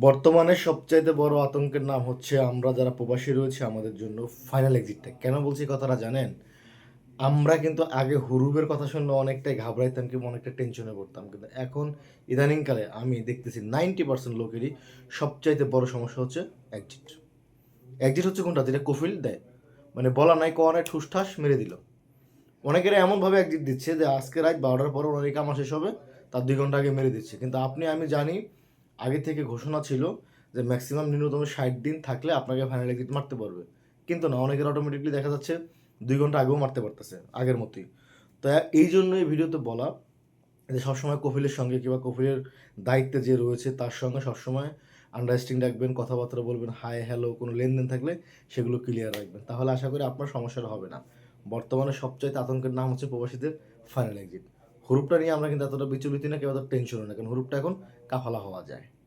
বর্তমানে সবচাইতে বড় আতঙ্কের নাম হচ্ছে আমরা যারা প্রবাসী রয়েছে, আমাদের জন্য ফাইনাল এক্সিটটা কেন বলছি কথাটা জানেন? আমরা কিন্তু আগে হুরুবের কথা শুনলে অনেকটাই ঘাবড়াইতাম, কিংবা অনেকটা টেনশনে পড়তাম। কিন্তু এখন ইদানিংকালে আমি দেখতেছি নাইনটি পার্সেন্ট লোকেরই সবচাইতে বড় সমস্যা হচ্ছে একজিট একজিট হচ্ছে কোনটা? যেটা কফিল দেয়। মানে বলা নাই কোয়া নাই, ঠুসঠাস মেরে দিল। অনেকেরা এমনভাবে একজিট দিচ্ছে যে আজকে রাত বারোটার পর ওনার এই কামা শেষ হবে, তার দুই ঘণ্টা আগে মেরে দিচ্ছে। কিন্তু আপনি, আমি জানি আগে থেকে ঘোষণা ছিল যে ম্যাক্সিমাম ন্যূনতম ষাট দিন থাকলে আপনাকে ফাইনাল এক্সিট মারতে পারবে। কিন্তু না, অনেকের অটোমেটিকলি দেখা যাচ্ছে দুই ঘণ্টা আগেও মারতে পারতেছে, আগের মতোই। তো এই জন্য এই ভিডিওতে বলা যে সবসময় কপিলের সঙ্গে কিংবা কপিলের দায়িত্বে যে রয়েছে তার সঙ্গে সবসময় আন্ডারস্ট্যান্ডিং রাখবেন, কথাবার্তা বলবেন হাই হ্যালো কোনো লেনদেন থাকলে সেগুলো ক্লিয়ার রাখবেন। তাহলে আশা করি আপনার সমস্যাটা হবে না। বর্তমানে সবচাইতে আতঙ্কের নাম হচ্ছে প্রবাসীদের ফাইনাল এক্সিট হুরুপটা নিয়ে আমরা কিন্তু এতটা বিচলিত না, কেউ এত টেনশনও না। কারণ হুরুপটা এখন কাফালা হওয়া যায়।